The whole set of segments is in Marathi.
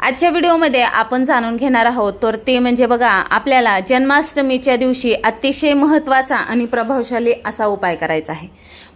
आजच्या व्हिडिओमध्ये आपण जाणून घेणार आहोत तर ते म्हणजे बघा आपल्याला जन्माष्टमीच्या दिवशी अतिशय महत्त्वाचा आणि प्रभावशाली असा उपाय करायचा आहे.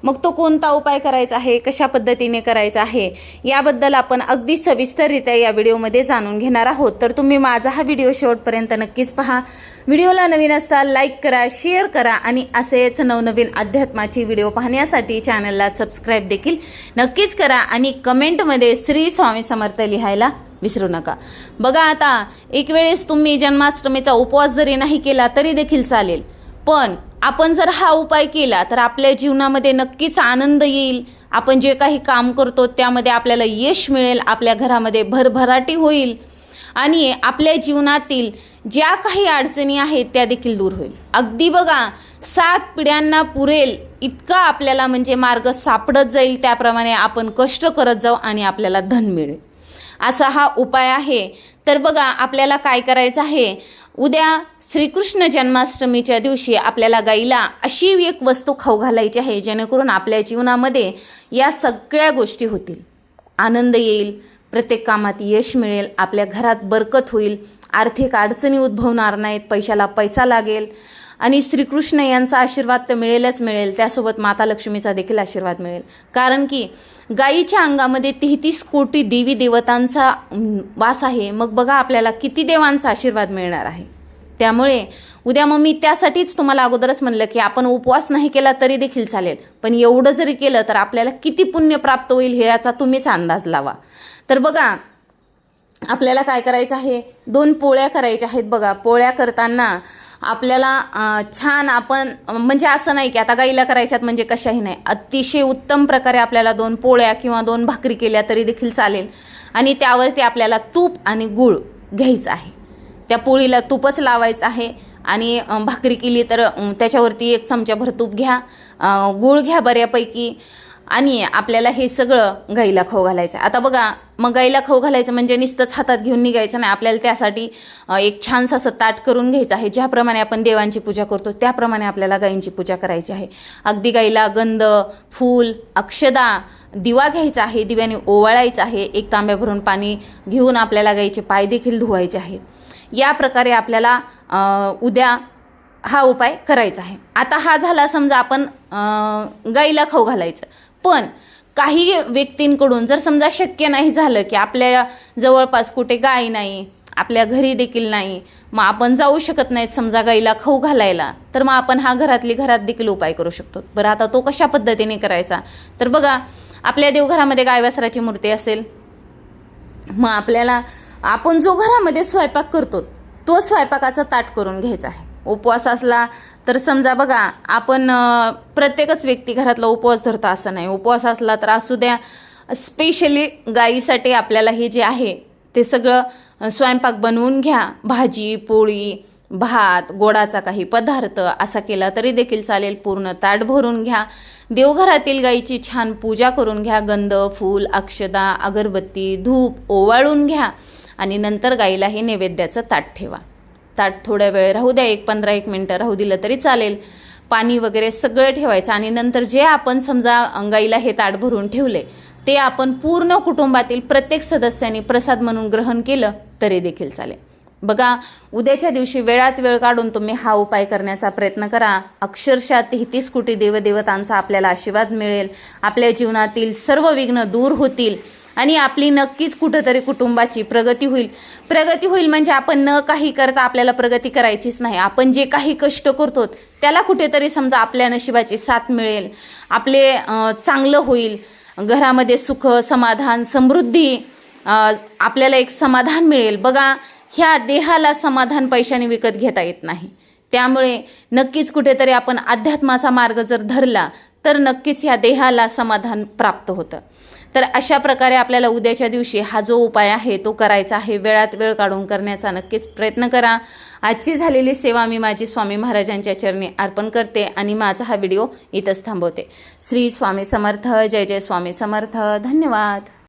मग तो कोणता उपाय करायचा आहे कशा पद्धतीने करायचा आहे याबद्दल आपण अगदी सविस्तररित्या या व्हिडिओमध्ये जाणून घेणार आहोत. तर तुम्ही माझा हा व्हिडिओ शेवटपर्यंत नक्कीच पहा. व्हिडिओला नवीन असता लाईक करा शेअर करा आणि असेच नवनवीन अध्यात्माची व्हिडिओ पाहण्यासाठी चॅनलला सबस्क्राईब देखील नक्कीच करा आणि कमेंटमध्ये श्री स्वामी समर्थ लिहायला विसरू नका. बघा आता एक वेळेस तुम्ही जन्माष्टमीचा उपवास जरी नाही केला तरी देखील चालेल. पण आपण जर हा उपाय केला तर आपल्या जीवनामध्ये नक्कीच आनंद येईल. आपण जे काही काम करतो त्यामध्ये आपल्याला यश मिळेल आपल्या घरामध्ये भरभराटी होईल. आणि आपल्या जीवनातील ज्या काही अडचणी आहेत त्या देखील दूर होईल. अगदी बघा सात पिढ्यांना पुरेल इतका आपल्याला म्हणजे मार्ग सापडत जाईल त्याप्रमाणे आपण कष्ट करत जाऊ आणि आपल्याला धन मिळेल. असा हा उपाय आहे. तर बघा आपल्याला काय करायचं आहे? उद्या श्रीकृष्ण जन्माष्टमीच्या दिवशी आपल्याला गाईला अशी एक वस्तू खाऊ घालायची आहे जेणेकरून आपल्या जीवनामध्ये या सगळ्या गोष्टी होतील. आनंद येईल प्रत्येक कामात यश मिळेल आपल्या घरात बरकत होईल आर्थिक अडचणी उद्भवणार नाहीत पैशाला पैसा लागेल. आणि श्रीकृष्ण यांचा आशीर्वाद तर मिळेलच मिळेल. त्यासोबत माता लक्ष्मीचा देखील आशीर्वाद मिळेल. कारण की गायीच्या अंगामध्ये तेहतीस कोटी देवी देवतांचा वास आहे. मग बघा आपल्याला किती देवांचा आशीर्वाद मिळणार आहे. त्यामुळे उद्या मग मी त्यासाठीच तुम्हाला अगोदरच म्हणलं की आपण उपवास नाही केला तरी देखील चालेल. पण एवढं जरी केलं तर आपल्याला किती पुण्य प्राप्त होईल हे याचा तुम्हीच अंदाज लावा. तर बघा आपल्याला काय करायचं आहे? दोन पोळ्या करायच्या आहेत बघा. पोळ्या करताना आपल्याला छान आपण म्हणजे असं नाही की आता गाईला करायच्यात म्हणजे कशाही नाही. अतिशय उत्तम प्रकारे आपल्याला दोन पोळ्या किंवा दोन भाकरी केल्या तरी देखील चालेल. आणि त्यावरती आपल्याला तूप आणि गूळ घ्यायचं आहे. त्या पोळीला तूपच लावायचं आहे आणि भाकरी केली तर त्याच्यावरती एक चमच्याभर तूप घ्या. गूळ घ्या बऱ्यापैकी. आणि आपल्याला हे सगळं गाईला खाऊ घालायचं आहे. आता बघा मग गाईला खाऊ घालायचं म्हणजे नुसतंच हातात घेऊन निघायचं नाही. आपल्याला त्यासाठी एक छानसं असं ताट करून घ्यायचं आहे. ज्याप्रमाणे आपण देवांची पूजा करतो त्याप्रमाणे आपल्याला गाईंची पूजा करायची आहे. अगदी गाईला गंध फूल अक्षदा दिवा घ्यायचा आहे. दिव्याने ओवाळायचं आहे. एक तांब्या भरून पाणी घेऊन आपल्याला गाईचे पाय देखील धुवायचे आहेत. या प्रकारे आपल्याला उद्या हा उपाय करायचा आहे. आता हा झाला समजा आपण गाईला खाऊ घालायचं. पण काही व्यक्तींकडून जर समजा शक्य नाही झालं की आपल्या जवळपास कुठे गाय नाही आपल्या घरी देखील नाही मग आपण जाऊ शकत नाहीत समजा गाईला खाऊ घालायला तर मग आपण हा घरातली घरात देखील उपाय करू शकतो. बरं आता तो कशा पद्धतीने करायचा? तर बघा आपल्या देवघरामध्ये गायवासराची मूर्ती असेल मग आपल्याला आपण जो घरामध्ये स्वयंपाक करतो तो स्वयंपाकाचा ताट करून घ्यायचा आहे. उपवास असला तर समजा बघा आपण प्रत्येकच व्यक्ती घरातला उपवास धरतो असं नाही. उपवास असला तर असू द्या स्पेशली गाईसाठी आपल्याला हे जे आहे ते सगळं स्वयंपाक बनवून घ्या. भाजी पोळी भात गोडाचा काही पदार्थ असा केला तरी देखील चालेल. पूर्ण ताट भरून घ्या. देवघरातील गाईची छान पूजा करून घ्या. गंध फूल अक्षदा अगरबत्ती धूप ओवाळून घ्या. आणि नंतर गाईला हे नैवेद्याचं ताट ठेवा. ताट थोड्या वेळ राहू द्या एक पंधरा एक मिनटं राहू दिलं तरी चालेल. पाणी वगैरे सगळं ठेवायचं आणि नंतर जे आपण समजा अंगाईला हे ताट भरून ठेवले ते आपण पूर्ण कुटुंबातील प्रत्येक सदस्यांनी प्रसाद म्हणून ग्रहण केलं तरी देखील चालेल. बघा उद्याच्या दिवशी वेळात वेळ काढून तुम्ही हा उपाय करण्याचा प्रयत्न करा. अक्षरशः तेहतीस कोटी देवदेवतांचा आपल्याला आशीर्वाद मिळेल. आपल्या जीवनातील सर्व विघ्न दूर होतील. आणि आपली नक्कीच कुठंतरी कुटुंबाची प्रगती होईल. प्रगती होईल म्हणजे आपण न काही करता आपल्याला प्रगती करायचीच नाही. आपण जे काही कष्ट करतो त्याला कुठेतरी समजा आपल्या नशिबाची साथ मिळेल. आपले चांगलं होईल. घरामध्ये सुख समाधान समृद्धी आपल्याला एक समाधान मिळेल. बघा ह्या देहाला समाधान पैशाने विकत घेता येत नाही. त्यामुळे नक्कीच कुठेतरी आपण अध्यात्माचा मार्ग जर धरला तर नक्कीच ह्या देहाला समाधान प्राप्त होतं. तर अशा प्रकारे आपल्याला उद्याच्या दिवशी हा जो उपाय आहे तो करायचा आहे. वेळात वेळ काढून करण्याचा नक्कीच प्रयत्न करा. आजची झालेली सेवा मी माझी स्वामी महाराजांच्या चरणी अर्पण करते आणि माझा हा व्हिडिओ इथंच थांबवते. श्री स्वामी समर्थ जय जय स्वामी समर्थ. धन्यवाद.